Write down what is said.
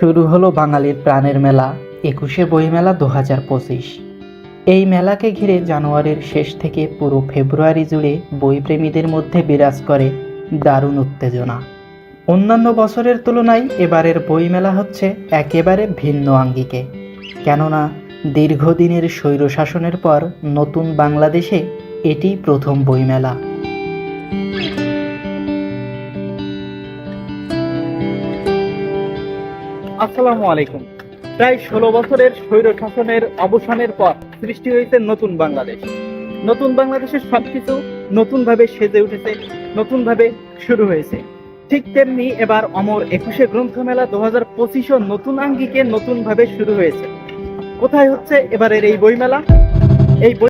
শুরু হলো বাঙালির প্রাণের মেলা, একুশে বইমেলা দু হাজার পঁচিশ। এই মেলাকে ঘিরে জানুয়ারির শেষ থেকে পুরো ফেব্রুয়ারি জুড়ে বইপ্রেমীদের মধ্যে বিরাজ করে দারুণ উত্তেজনা। অন্যান্য বছরের তুলনায় এবারের বইমেলা হচ্ছে একেবারে ভিন্ন আঙ্গিকে। কেননা, দীর্ঘদিনের স্বৈরশাসনের পর নতুন বাংলাদেশে এটি প্রথম বইমেলা। আসসালামু আলাইকুম। প্রায় ষোলো বছরের স্বৈর শাসনের অবসানের পর সৃষ্টি হয়েছে নতুন বাংলাদেশ। নতুন বাংলাদেশের সবকিছু নতুনভাবে সেজে উঠেছে, নতুনভাবে শুরু হয়েছে। ঠিক তেমনি এবার অমর একুশে গ্রন্থমেলা দু হাজার পঁচিশও নতুন আঙ্গিকে নতুনভাবে শুরু হয়েছে। কোথায় হচ্ছে এবারের এই বইমেলা? এই